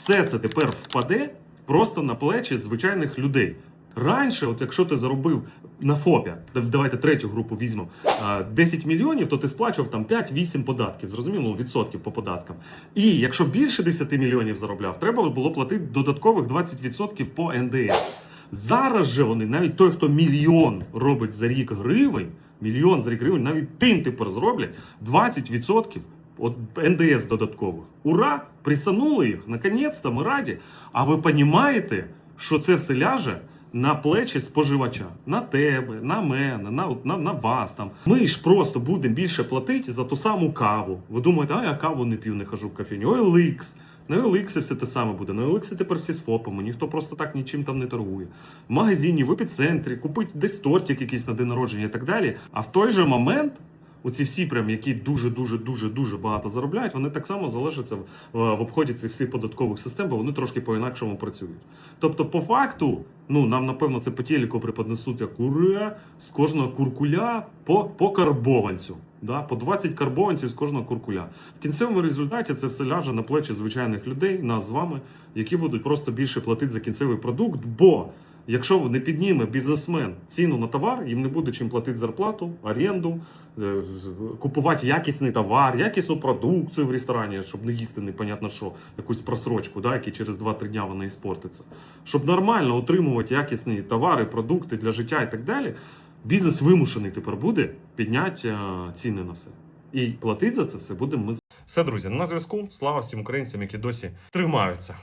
все це тепер впаде просто на плечі звичайних людей. Раніше, от якщо ти заробив на ФОПі, давайте третю групу візьмемо, 10 мільйонів, то ти сплачував там 5-8 податків, зрозуміло, відсотків по податкам. І якщо більше 10 мільйонів заробляв, треба було платити додаткових 20% по НДС. Зараз же вони, навіть той, хто мільйон робить за рік гривень, мільйон за рік гривень, навіть тим тепер зроблять 20% от НДС додаткових. Ура! Присанули їх, наконець-то ми раді. А ви розумієте, що це все ляже на плечі споживача, на тебе, на мене, на, на, на вас там. Ми ж просто будемо більше платити за ту саму каву. Ви думаєте, а я каву не п'ю, не хожу в кафені. OLX. На OLX все те саме буде. На OLX тепер всі з ФОПами, ніхто просто так нічим там не торгує. В магазині, в епіцентрі, купить десь тортик якийсь на день народження і так далі. А в той же момент Оці всі, прям, які дуже дуже дуже дуже багато заробляють, вони так само залишаться в, в обході цих всіх податкових систем, бо вони трошки по-інакшому працюють. Тобто, по факту, ну нам напевно це по телеку преподнесуть як ура з кожного куркуля по, по карбованцю. Да? По 20 карбованців з кожного куркуля. В кінцевому результаті це все ляже на плечі звичайних людей, нас з вами, які будуть просто більше платити за кінцевий продукт, бо Якщо не підніме бізнесмен ціну на товар, їм не буде чим платити зарплату, оренду, е, купувати якісний товар, якісну продукцію в ресторані, щоб не їсти непонятно що, якусь просрочку, да, які через 2-3 дня вона іспортиться. Щоб нормально отримувати якісні товари, продукти для життя і так далі, бізнес вимушений тепер буде підняти е, ціни на все. І платити за це все будемо ми. Все, друзі, на зв'язку. Слава всім українцям, які досі тримаються.